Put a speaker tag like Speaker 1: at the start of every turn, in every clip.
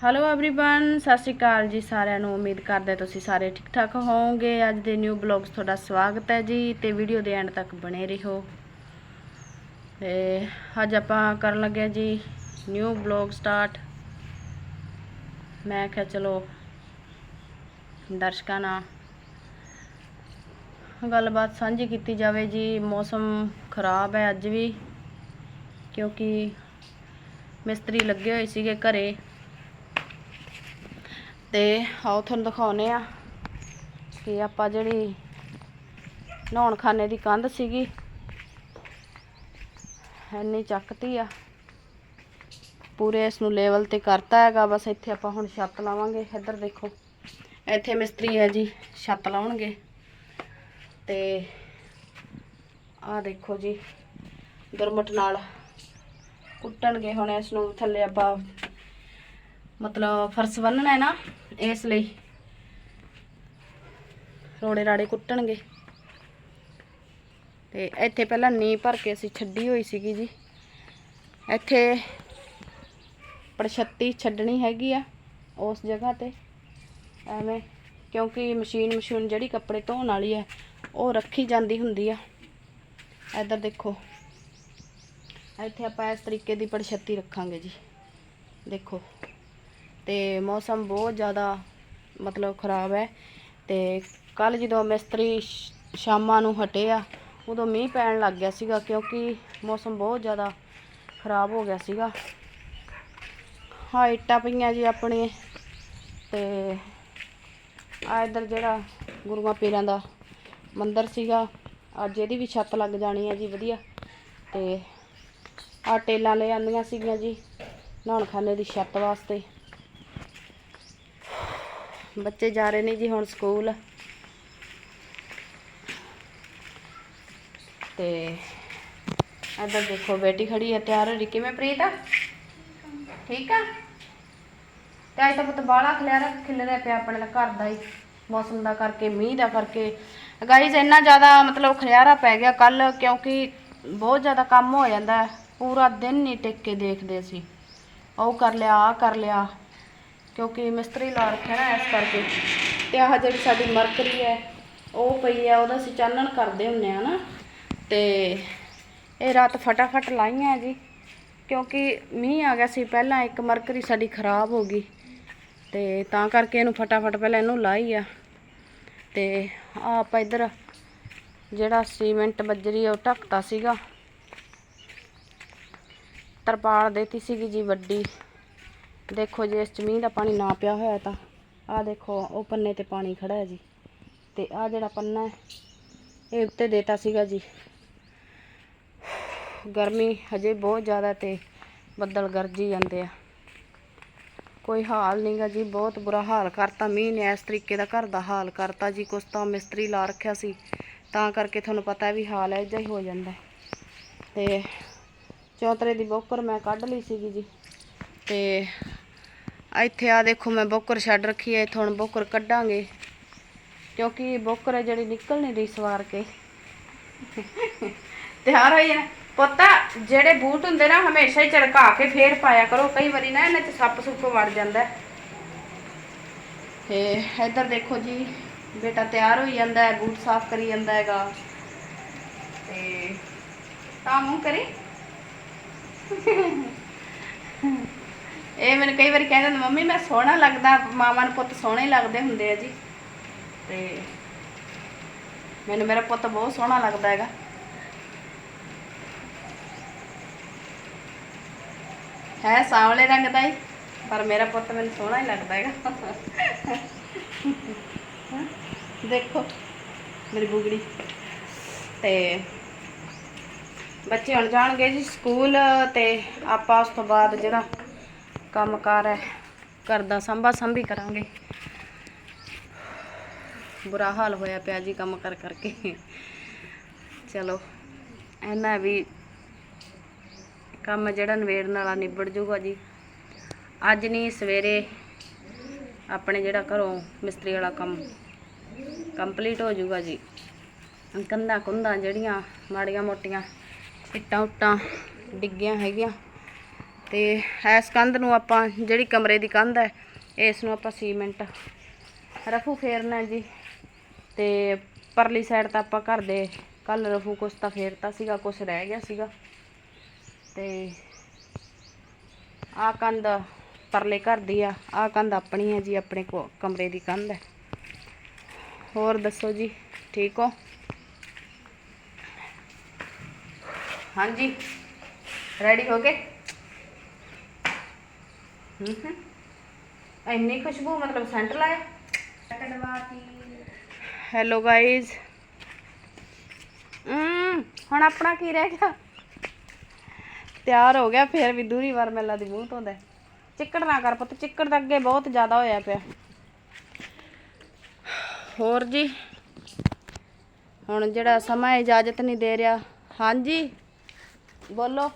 Speaker 1: Hello everyone ਸਤਿ ਸ਼੍ਰੀ ਅਕਾਲ ਜੀ ਸਾਰਿਆਂ ਨੂੰ ਉਮੀਦ ਕਰਦੇ ਤੁਸੀਂ ਸਾਰੇ ਠੀਕ ਠਾਕ ਹੋਵੋਗੇ ਅੱਜ ਦੇ ਨਿਊ ਬਲੌਗਸ ਤੁਹਾਡਾ ਸਵਾਗਤ ਹੈ ਜੀ ਤੇ ਵੀਡੀਓ ਦੇ ਐਂਡ ਤੱਕ ਬਣੇ ਰਹੋ ਤੇ ਅੱਜ ਆਪਾਂ ਕਰਨ ਲੱਗੇ ਹਾਂ ਜੀ ਨਿਊ ਬਲੌਗ ਸਟਾਰਟ ਮੈਂ ਕਿਹਾ ਚਲੋ ਦਰਸ਼ਕਾਂ ਨਾਲ ਗੱਲਬਾਤ ਸਾਂਝੀ ਕੀਤੀ ਜਾਵੇ ਜੀ ਮੌਸਮ ਖਰਾਬ ਹੈ ਅੱਜ ਵੀ ਕਿਉਂਕਿ ਮਿਸਤਰੀ ਲੱਗੇ ਹੋਏ ਸੀਗੇ ਘਰੇ ਤੇ ਆਓ ਤੁਹਾਨੂੰ ਦਿਖਾਉਨੇ ਆ ਕਿ ਆਪਾਂ ਜਿਹੜੀ ਨਹਾਉਣ ਖਾਨੇ ਦੀ ਕੰਧ ਸੀਗੀ, ਇੰਨੀ ਚੱਕਤੀ ਆ। ਪੂਰੇ ਇਸ ਨੂੰ ਲੈਵਲ ਤੇ ਕਰਤਾ ਹੈਗਾ, ਬਸ ਇੱਥੇ ਆਪਾਂ ਹੁਣ ਛੱਤ ਲਾਵਾਂਗੇ। ਇੱਧਰ ਦੇਖੋ, ਇੱਥੇ ਮਿਸਤਰੀ ਹੈ ਜੀ, ਛੱਤ ਲਾਉਣਗੇ। ਤੇ ਆਹ ਦੇਖੋ ਜੀ ਦੁਰਮਟ ਨਾਲ ਕੁੱਟਣਗੇ ਹੁਣ ਇਸ ਨੂੰ ਥੱਲੇ ਆਪਾਂ ਮਤਲਬ ਫਰਸ਼ ਬੰਨਣਾ ਹੈ ਨਾ, ਇਸ ਲਈ ਰੋੜੇ ਰਾੜੇ ਕੁੱਟਣਗੇ। ਤੇ ਇੱਥੇ ਪਹਿਲਾਂ ਨੀ ਭਰ ਕੇ ਅਸੀਂ ਛੱਡੀ ਹੋਈ ਸੀਗੀ ਜੀ। ਇੱਥੇ ਪੜਛੱਤੀ ਛੱਡਣੀ ਹੈਗੀ ਆ ਉਸ ਜਗ੍ਹਾ ਤੇ। ਐਵੇਂ, ਕਿਉਂਕਿ ਮਸ਼ੀਨ ਮਸ਼ੀਨ ਜਿਹੜੀ ਕੱਪੜੇ ਧੋਣ ਵਾਲੀ ਹੈ ਉਹ ਰੱਖੀ ਜਾਂਦੀ ਹੁੰਦੀ ਆ। ਇੱਧਰ ਦੇਖੋ, ਇੱਥੇ ਆਪਾਂ ਇਸ ਤਰੀਕੇ ਦੀ ਪੜਛੱਤੀ ਰੱਖਾਂਗੇ ਜੀ। ਦੇਖੋ। ਤੇ ਮੌਸਮ ਬਹੁਤ ਜ਼ਿਆਦਾ ਮਤਲਬ ਖਰਾਬ ਹੈ ਤੇ ਕੱਲ ਜਦੋਂ ਮਿਸਤਰੀ ਸ਼ਾਮਾਂ ਨੂੰ ਹਟੇ ਆ, ਉਦੋਂ ਮੀਂਹ ਪੈਣ ਲੱਗ ਗਿਆ ਸੀਗਾ ਕਿਉਂਕਿ ਮੌਸਮ ਬਹੁਤ ਜ਼ਿਆਦਾ ਖਰਾਬ ਹੋ ਗਿਆ ਸੀਗਾ। ਹਾਂ, ਇੱਟਾਂ ਪਈਆਂ ਜੀ ਆਪਣੇ ਤੇ ਆ ਇੱਧਰ ਜਿਹੜਾ ਗੁਰੂਆਂ ਪੀਰਾਂ ਦਾ ਮੰਦਿਰ ਸੀਗਾ, ਅੱਜ ਇਹਦੀ ਵੀ ਛੱਤ ਲੱਗ ਜਾਣੀ ਹੈ ਜੀ ਵਧੀਆ ਤੇ ਆ ਟੇਲਾਂ ਲੈ ਆਂਦੀਆਂ ਸੀਗੀਆਂ ਜੀ ਨਹਾਉਣ ਖਾਨੇ ਦੀ ਛੱਤ ਵਾਸਤੇ। ਬੱਚੇ ਜਾ ਰਹੇ ਨੇ ਜੀ ਹੁਣ ਸਕੂਲ। ਤੇ ਇੱਧਰ ਦੇਖੋ ਬੇਟੀ ਖੜੀ ਹੈ, ਤਿਆਰ ਹੋ ਰਹੀ। ਕਿਵੇਂ ਪ੍ਰੀਤ? ਠੀਕ ਆ? ਤੇ ਅੱਜ ਤਾਂ ਪੁੱਤ ਬਾਲਾ ਖਲਿਆਰਾ ਖਿਲਰਿਆ ਪਿਆ ਆਪਣੇ ਦਾ ਘਰ ਦਾ ਹੀ। ਮੌਸਮ ਦਾ ਕਰਕੇ, ਮੀਂਹ ਦਾ ਕਰਕੇ। ਗਾਈਜ਼ ਇੰਨਾ ਜ਼ਿਆਦਾ ਮਤਲਬ ਖਲਿਆਰਾ ਪੈ ਗਿਆ ਕੱਲ ਕਿਉਂਕਿ ਬਹੁਤ ਜ਼ਿਆਦਾ ਕੰਮ ਹੋ ਜਾਂਦਾ ਪੂਰਾ ਦਿਨ ਨਹੀਂ ਟਿਕ ਕੇ ਦੇਖਦੇ ਸੀ। ਉਹ ਕਰ ਲਿਆ ਆ ਕਰ ਲਿਆ। ਕਿਉਂਕਿ ਮਿਸਤਰੀ ਲਾ ਰੱਖਿਆ ਨਾ ਇਸ ਕਰਕੇ। ਤੇ ਆਹ ਜਿਹੜੀ ਸਾਡੀ ਮਰਕਰੀ ਹੈ, ਉਹ ਪਈ ਆ ਉਹਦਾ ਅਸੀਂ ਚਾਨਣ ਕਰਦੇ ਹੁੰਨੇ ਆ ਨਾ। ਤੇ ਇਹ ਰਾਤ ਫਟਾਫਟ ਲਾਈਆਂ ਜੀ, ਕਿਉਂਕਿ ਮੀਂਹ ਆ ਗਿਆ ਸੀ ਪਹਿਲਾਂ, ਇੱਕ ਮਰਕਰੀ ਸਾਡੀ ਖਰਾਬ ਹੋ ਗਈ। ਤੇ ਤਾਂ ਕਰਕੇ ਇਹਨੂੰ ਫਟਾਫਟ ਪਹਿਲਾਂ ਇਹਨੂੰ ਲਾਈ ਆ। ਤੇ ਆ ਆਪਾਂ ਇੱਧਰ ਜਿਹੜਾ ਸੀਮੈਂਟ ਬੱਜਰੀ ਆ, ਉਹ ਢੱਕਤਾ ਸੀਗਾ। ਤਰਪਾਲ ਦੇਤੀ ਸੀਗੀ ਜੀ ਵੱਡੀ। ਦੇਖੋ ਜੇ, ਇਸ 'ਚ ਮੀਂਹ ਦਾ ਪਾਣੀ ਨਾ ਪਿਆ ਹੋਇਆ ਤਾਂ ਆਹ ਦੇਖੋ, ਉਹ ਪੰਨੇ ਤੇ ਪਾਣੀ ਖੜਾ ਹੈ ਜੀ। ਤੇ ਆਹ ਜਿਹੜਾ ਪੰਨਾ ਹੈ, ਇਹ ਉੱਤੇ ਦੇਤਾ ਸੀਗਾ ਜੀ। ਗਰਮੀ ਹਜੇ ਬਹੁਤ ਜ਼ਿਆਦਾ ਤੇ ਬੱਦਲ ਗਰਜੀ ਜਾਂਦੇ ਆ। ਕੋਈ ਹਾਲ ਨਹੀਂਗਾ ਜੀ, ਬਹੁਤ ਬੁਰਾ ਹਾਲ ਕਰਤਾ ਮੀਂਹ ਨੇ, ਇਸ ਤਰੀਕੇ ਦਾ ਘਰ ਦਾ ਹਾਲ ਕਰਤਾ ਜੀ। ਕੁਛ ਤਾਂ ਮਿਸਤਰੀ ਲਾ ਰੱਖਿਆ ਸੀ, ਤਾਂ ਕਰਕੇ ਤੁਹਾਨੂੰ ਪਤਾ ਵੀ ਹਾਲ ਹੈ ਹੀ ਹੋ ਜਾਂਦਾ। ਹੈ। ਤੇ ਚੌਂਤਰੇ ਦੀ ਬੋਕਰ ਮੈਂ ਕੱਢ ਲਈ ਸੀਗੀ ਜੀ। ਤੇ ਇੱਥੇ ਆ ਦੇਖੋ ਮੈਂ ਬੋਕਰ ਛੱਡ ਰੱਖੀ ਹੈ ਇੱਥੋਂ ਹੁਣ ਬੋਕਰ ਕੱਢਾਂਗੇ। ਕਿਉਂਕਿ ਬੋਕਰ ਹੈ ਜਿਹੜੀ ਨਿਕਲ ਨਹੀਂ ਰਹੀ ਸਵਾਰ ਕੇ। ਤਿਆਰ ਹੋਈ ਹੈ ਪੁੱਤਾ, ਜਿਹੜੇ ਬੂਟ ਹੁੰਦੇ ਨਾ, ਹਮੇਸ਼ਾ ਹੀ ਝੜਕਾ ਕੇ ਫੇਰ ਪਾਇਆ ਕਰੋ। ਕਈ ਵਾਰੀ ਨਾ ਇਹਨਾਂ 'ਚ ਸੱਪ ਸੁੱਪ ਵੜ ਜਾਂਦਾ। ਤੇ ਇੱਧਰ ਦੇਖੋ ਜੀ, ਬੇਟਾ ਤਿਆਰ ਹੋਈ ਜਾਂਦਾ ਹੈ, ਬੂਟ ਸਾਫ਼ ਕਰੀ ਜਾਂਦਾ ਹੈਗਾ। ਤੇ ਤਾਂ ਮੂੰਹ ਕਰੀ। ਇਹ ਮੈਨੂੰ ਕਈ ਵਾਰੀ ਕਹਿੰਦੇ ਨੇ ਮੰਮੀ, ਮੈਂ ਸੋਹਣਾ ਲੱਗਦਾ ਮਾਮਾ ਨੂੰ ਪੁੱਤ ਸੋਹਣੇ ਲੱਗਦੇ ਹੁੰਦੇ ਆ ਜੀ। ਤੇ ਮੈਨੂੰ ਮੇਰਾ ਪੁੱਤ ਬਹੁਤ ਸੋਹਣਾ ਲੱਗਦਾ ਹੈਗਾ। ਹੈ ਸਾਵਲੇ ਰੰਗ ਦਾ ਹੀ, ਪਰ ਮੇਰਾ ਪੁੱਤ ਮੈਨੂੰ ਸੋਹਣਾ ਹੀ ਲੱਗਦਾ ਹੈਗਾ। ਦੇਖੋ, ਮੇਰੀ ਬੁਗੜੀ। ਤੇ ਬੱਚੇ ਹੁਣ ਜਾਣਗੇ ਜੀ ਸਕੂਲ, ਤੇ ਆਪਾਂ ਉਸ ਤੋਂ ਬਾਅਦ ਜਿਹੜਾ ਕੰਮਕਾਰ ਹੈ। ਘਰ ਦਾ ਸੰਭਾ ਸੰਭੀ ਕਰਾਂਗੇ। ਬੁਰਾ ਹਾਲ ਹੋਇਆ ਪਿਆ ਜੀ ਕੰਮ ਕਰ ਕਰਕੇ। ਚਲੋ, ਇਹਨਾਂ ਵੀ ਕੰਮ ਜਿਹੜਾ ਨਵੇੜਨ ਵਾਲਾ ਨਿਬੜ ਜੂਗਾ ਜੀ। ਅੱਜ ਨਹੀਂ, ਸਵੇਰੇ ਆਪਣੇ ਜਿਹੜਾ ਘਰੋਂ ਮਿਸਤਰੀ ਵਾਲਾ ਕੰਮ ਕੰਪਲੀਟ ਹੋ ਜੂਗਾ ਜੀ। ਕੰਧਾਂ ਕੁੰਧਾਂ ਜਿਹੜੀਆਂ ਮਾੜੀਆਂ ਮੋਟੀਆਂ ਇੱਟਾਂ ਉੱਟਾਂ ਡਿੱਗੀਆਂ ਹੈਗੀਆਂ। ਤੇ ਇਸ ਕੰਧ ਨੂੰ ਆਪਾਂ, ਜਿਹੜੀ ਕਮਰੇ ਦੀ ਕੰਧ ਹੈ, ਇਸ ਨੂੰ ਆਪਾਂ ਸੀਮੈਂਟ ਰਫੂ ਫੇਰਨਾ ਜੀ। ਤੇ ਪਰਲੀ ਸਾਈਡ ਤਾਂ ਆਪਾਂ ਘਰ ਦੇ ਕੱਲ ਰਫੂ ਕੁਛ ਤਾਂ ਫੇਰਤਾ ਸੀਗਾ, ਕੁਛ ਰਹਿ ਗਿਆ ਸੀਗਾ। ਤੇ ਆ ਕੰਧ ਪਰਲੇ ਘਰ ਦੀ ਆ ਆ ਕੰਧ ਆਪਣੀ ਹੈ ਜੀ, ਆਪਣੇ ਕੋ ਕਮਰੇ ਦੀ ਕੰਧ ਹੈ। ਹੋਰ ਦੱਸੋ ਜੀ, ਠੀਕ ਹੋ? ਹਾਂਜੀ। ਰੈਡੀ ਹੋ ਗਏ? ਹੂੰ ਇੰਨੀ ਖੁਸ਼ਬੂ, ਮਤਲਬ ਸੈਂਟ ਲਾਇਆ? ਹੈਲੋ ਗਾਇਜ਼ ਹੁਣ ਆਪਣਾ ਕੀ ਰਹਿ ਗਿਆ? ਤਿਆਰ ਹੋ ਗਿਆ, ਫੇਰ ਵੀ ਦੂਰੀ ਵਾਰ ਮੇਲਾ ਦੀ ਮੂੰਹ ਧੋਂਦਾ। ਚਿੱਕੜ ਨਾ ਕਰ ਪੁੱਤ, ਚਿੱਕੜ ਤਾਂ ਅੱਗੇ ਬਹੁਤ ਜ਼ਿਆਦਾ ਹੋਇਆ ਪਿਆ। ਹੋਰ ਜੀ, ਹੁਣ ਜਿਹੜਾ ਸਮਾਂ ਇਜਾਜ਼ਤ ਨਹੀਂ ਦੇ ਰਿਹਾ। ਹਾਂਜੀ, ਬੋਲੋ।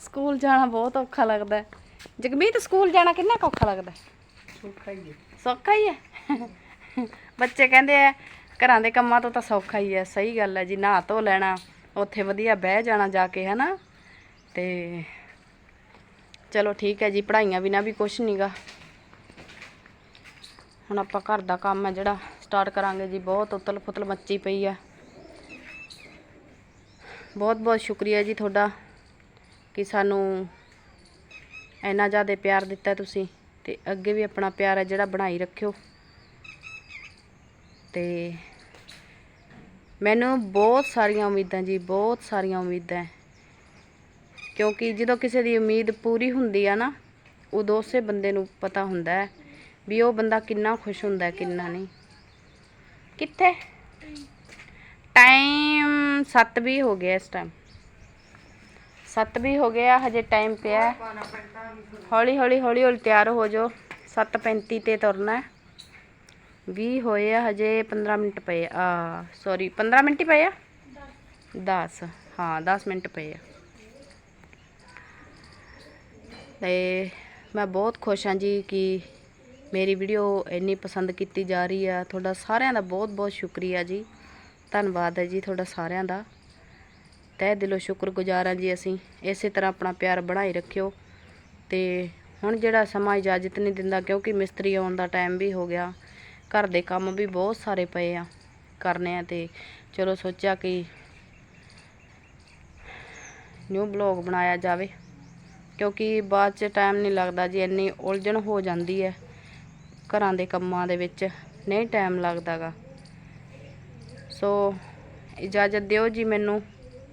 Speaker 1: ਸਕੂਲ ਜਾਣਾ ਬਹੁਤ ਔਖਾ ਲੱਗਦਾ ਹੈ। ਜਗਮੀਤ ਸਕੂਲ ਜਾਣਾ ਕਿੰਨਾ ਕੁ ਔਖਾ ਲੱਗਦਾ ਹੈ? ਸੌਖਾ ਹੀ ਹੈ। ਬੱਚੇ ਕਹਿੰਦੇ ਆ ਘਰਾਂ ਦੇ ਕੰਮਾਂ ਤੋਂ ਤਾਂ ਸੌਖਾ ਹੀ ਹੈ ਸਹੀ ਗੱਲ ਹੈ ਜੀ ਨਹਾ ਧੋ ਲੈਣਾ ਉੱਥੇ ਵਧੀਆ ਬਹਿ ਜਾਣਾ ਜਾ ਕੇ ਹਨਾ? ਤੇ ਚਲੋ ਠੀਕ ਹੈ ਜੀ ਪੜ੍ਹਾਈਆਂ ਬਿਨਾ ਵੀ ਕੁਝ ਨਹੀਂਗਾ ਹੁਣ ਆਪਾਂ ਘਰ ਦਾ ਕੰਮ ਹੈ ਜਿਹੜਾ ਸਟਾਰਟ ਕਰਾਂਗੇ ਜੀ ਬਹੁਤ ਉਤਲ ਫੁਤਲ ਮੱਚੀ ਪਈ ਆ ਬਹੁਤ ਬਹੁਤ ਸ਼ੁਕਰੀਆ ਜੀ ਤੁਹਾਡਾ। ਕਿ ਸਾਨੂੰ ਇੰਨਾ ਜ਼ਿਆਦਾ ਪਿਆਰ ਦਿੱਤਾ ਤੁਸੀਂ ਤੇ ਅੱਗੇ ਵੀ ਆਪਣਾ ਪਿਆਰ ਹੈ ਜਿਹੜਾ ਬਣਾਈ ਰੱਖਿਓ। ਤੇ ਮੈਨੂੰ ਬਹੁਤ ਸਾਰੀਆਂ ਉਮੀਦਾਂ ਜੀ ਬਹੁਤ ਸਾਰੀਆਂ ਉਮੀਦਾਂ। ਕਿਉਂਕਿ ਜਦੋਂ ਕਿਸੇ ਦੀ ਉਮੀਦ ਪੂਰੀ ਹੁੰਦੀ ਆ ਨਾ ਉਦੋਂ ਉਸੇ ਬੰਦੇ ਨੂੰ ਪਤਾ ਹੁੰਦਾ ਹੈ ਵੀ ਉਹ ਬੰਦਾ ਕਿੰਨਾ ਖੁਸ਼ ਹੁੰਦਾ ਕਿੰਨਾ ਨਹੀਂ। ਕਿੱਥੇ? ਟਾਈਮ। 7 ਵੀ ਹੋ ਗਿਆ ਇਸ ਟਾਈਮ 7 ਵੀ ਹੋ ਗਿਆ ਹਜੇ ਟਾਈਮ ਪਿਆ ਹੌਲੀ ਹੌਲੀ ਹੌਲੀ ਹੌਲੀ ਤਿਆਰ ਹੋ ਜਾਓ। 7:35 ਤੇ ਤੁਰਨਾ ਹੈ। 20 ਹੋਏ ਆ, ਹਜੇ 15 ਮਿੰਟ ਪਏ ਆ। ਸੌਰੀ 15 ਮਿੰਟ ਹੀ ਪਏ ਆ? 10 ਹਾਂ 10 ਮਿੰਟ ਪਏ ਆ। ਤੇ ਮੈਂ ਬਹੁਤ ਖੁਸ਼ ਹਾਂ ਜੀ ਕਿ ਮੇਰੀ ਵੀਡੀਓ ਇੰਨੀ ਪਸੰਦ ਕੀਤੀ ਜਾ ਰਹੀ ਆ। ਤੁਹਾਡਾ ਸਾਰਿਆਂ ਦਾ ਬਹੁਤ ਬਹੁਤ ਸ਼ੁਕਰੀਆ ਜੀ। ਧੰਨਵਾਦ ਹੈ ਜੀ ਤੁਹਾਡਾ ਸਾਰਿਆਂ ਦਾ। ਤਹਿ ਦਿਲੋਂ ਸ਼ੁਕਰਗੁਜ਼ਾਰ ਹਾਂ ਜੀ ਅਸੀਂ, ਇਸੇ ਤਰ੍ਹਾਂ ਆਪਣਾ ਪਿਆਰ ਬਣਾਈ ਰੱਖਿਓ। ਤੇ ਹੁਣ ਜਿਹੜਾ ਸਮਾਂ ਇਜਾਜ਼ਤ ਨਹੀਂ ਦਿੰਦਾ, ਕਿਉਂਕਿ ਮਿਸਤਰੀ ਆਉਣ ਦਾ ਟਾਈਮ ਵੀ ਹੋ ਗਿਆ, ਘਰ ਦੇ ਕੰਮ ਵੀ ਬਹੁਤ ਸਾਰੇ ਪਏ ਆ ਕਰਨੇ ਆ ਤੇ ਚਲੋ ਸੋਚਿਆ ਕਿ ਨਿਊ ਬਲੌਗ ਬਣਾਇਆ ਜਾਵੇ, ਕਿਉਂਕਿ ਬਾਅਦ ਚ ਟਾਈਮ ਨਹੀਂ ਲੱਗਦਾ ਜੀ, ਇੰਨੀ ਉਲਝਣ ਹੋ ਜਾਂਦੀ ਹੈ ਘਰਾਂ ਦੇ ਕੰਮਾਂ ਦੇ ਵਿੱਚ, ਨਹੀਂ ਟਾਈਮ ਲੱਗਦਾਗਾ ਸੋ ਇਜਾਜ਼ਤ ਦਿਓ ਜੀ ਮੈਨੂੰ।